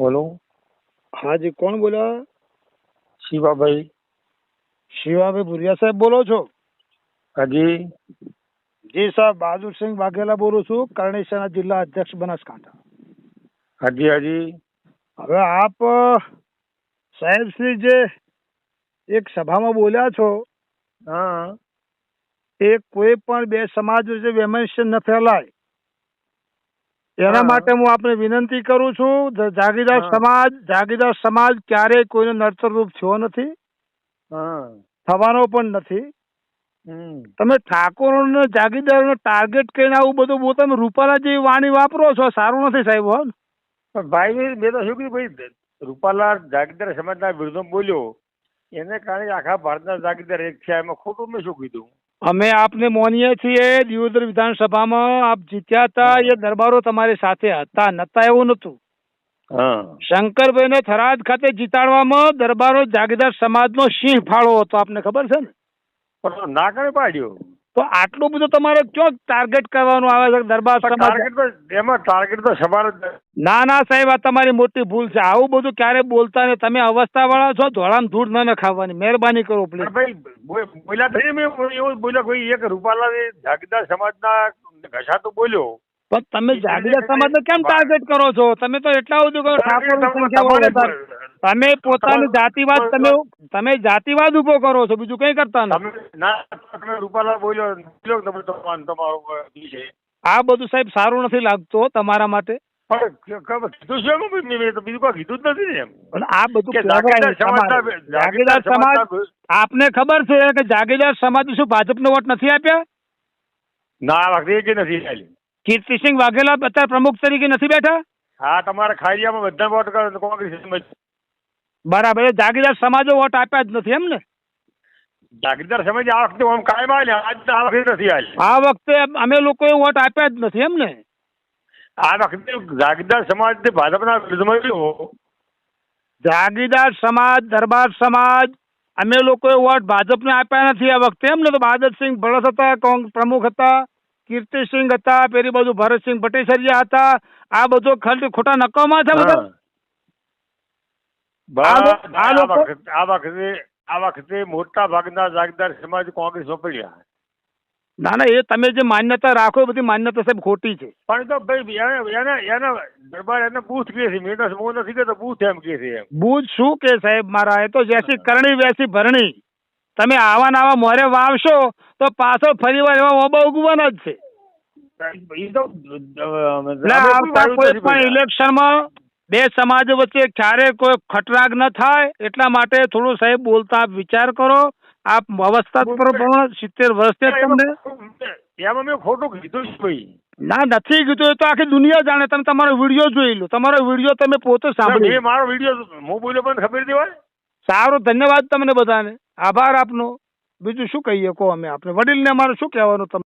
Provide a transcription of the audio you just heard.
બોલો. હાજી કોણ બોલો શિવાભાઈ. શિવાભાઈ ભુરિયા સાહેબ બોલો છો? હાજી. જી સાહેબ બહાદુરસિંહ વાઘેલા બોલું છું કરણેશ્વરના જિલ્લા અધ્યક્ષ બનાસકાંઠા. હાજી હાજી. હવે આપ સાહેબ શ્રી જે એક સભામાં બોલ્યા છો હા. એ કોઈ પણ બે સમાજ વચ્ચે વૈમનસ્ય ન ફેલાય. એના માટે હું આપને વિનંતી કરું છું જાગીરદાર સમાજ જાગીરદાર સમાજ ક્યારેય કોઈને નડતરરૂપ થયો નથી થવાનો પણ નથી. તમે ઠાકોરોને જાગીરદારોને ટાર્ગેટ કરીને આવું બધું બહુ તમે રૂપાલા જેવી વાણી વાપરો છો સારું નથી સાહેબ પણ ભાઈ મેં તો શું કીધું ભાઈ રૂપાલા જાગીરદાર સમાજના વિરુદ્ધમાં બોલ્યો એને કારણે આખા ભારતના જાગીરદાર એક થયા એમાં ખોટું મેં શું કીધું? અમે આપને માનીએ છીએ દિયોદર વિધાનસભામાં આપ જીત્યા હતા એ દરબારો તમારી સાથે હતા નતા એવું નતું શંકરભાઈને થરાદ ખાતે જીતાડવામાં દરબારો જાગીરદાર સમાજનો સિંહ ફાળો હતો આપને ખબર છે ને? પણ ના કરે પાડ્યો. તો આટલું બધું તમારે ક્યાં ટાર્ગેટ કરવાનું આવે છે દરબાર ટાર્ગેટ તો એમાં ટાર્ગેટ તો સમાન ના ના સાહેબ આ તમારી મોટી ભૂલ છે. આવું બધું ક્યારે બોલતા નહીં તમે અવસ્થા વાળા છો ધોળામ ધૂળ ન ખાવાની મહેરબાની કરો પ્લીઝ ભાઈ બોલ્યા થઈ મેં એવું બોલ્યો. કોઈ એક રૂપાલા જાગીદાર સમાજના ઘસાતું બોલ્યો. પણ તમે જાગીદાર સમાજને કેમ ટાર્ગેટ કરો છો? તમે તો એટલા બધું કરો વધારે. તમે પોતાની જાતિવાદ તમે તમે જાતિવાદ ઊભો કરો છો બીજું કઈ કરતા નથી ના બોલ્યો તમારો આ બધું સાહેબ સારું નથી લાગતો તમારા માટે. ક- ક- ને કે જાગીરદાર સમાજ. આપને ખબર છે કે જાગીરદાર સમાજ શું ભાજપને વોટ નથી આપ્યા? ના વાઘરી વખતે નથી કીર્તિસિંહ વાઘેલા અત્યારે પ્રમુખ તરીકે નથી બેઠા? હા તમારા ખાડિયામાં બધા વોટ કોંગ્રેસ બરાબર એ જાગીરદાર સમાજે વોટ આપ્યા જ નથી એમ ને જાગીરદાર સમાજ આ વખતે આમ કાયમ આલે આજ આ વખતે નથી આલી આ વખતે અમે લોકોએ વોટ આપ્યા જ નથી એમ ને આ વખતે જાગીરદાર સમાજ ભાજપના વિરુદ્ધમાં ગયો જાગીરદાર સમાજ દરબાર સમાજ અમે લોકોએ વોટ ભાજપને આપ્યા નથી આ વખતે એમ ને તો બહાદરસિંહ ભરત હતા પ્રમુખ હતા કીર્તિસિંહ હતા પેલી બાજુ ભરતસિંહ પટેસરિયા હતા આ બધો ખર્ચ ખોટા નકામા છે બધા. આ લો- આ આ લોકો- વખતે આ વખતે મોટા ભાગના જાગીરદાર સમાજ કોંગ્રેસમાં પડ્યા ના ના એ તમે જે માન્યતા રાખો બધી માન્યતા સાહેબ ખોટી છે. પણ તો ભાઈ એને એને એને દરબાર એને બૂથ કહે છે. મેં તો હું નથી કહેતો બૂથ એમ કહે છે એમ. શું કે સાહેબ મારા? એ તો જેસી કરણી વેસી ભરણી. તમે આવા ને મોરે વાવશો તો પાછો ફરી વાર એવા ઓબા ઉગવાના જ છે. ઇલેક્શન. ઇલેક્શનમાં બે સમાજ વચ્ચે ક્યારે કોઈ ખટરાગ ન થાય એટલા માટે થોડું સાહેબ બોલતા આપ વિચાર કરો. આપ અવસ્થા પર પણ સિત્તેર વર્ષ છે તમને. એમાં મેં ખોટું કીધું છે ભાઈ ના નથી કીધું એ તો આખી દુનિયા જાણે. તમે તમારો વીડિયો જોઈ લો. તમારો વીડિયો તમે પોતે સાંભળી મારો વીડિયો હું બોલ્યો પણ ખબર દેવાય સારું ધન્યવાદ તમને બધાને. આભાર આપનો. બીજું શું કહીએ કહો અમે આપણે વડીલને અમારે શું કહેવાનું તમને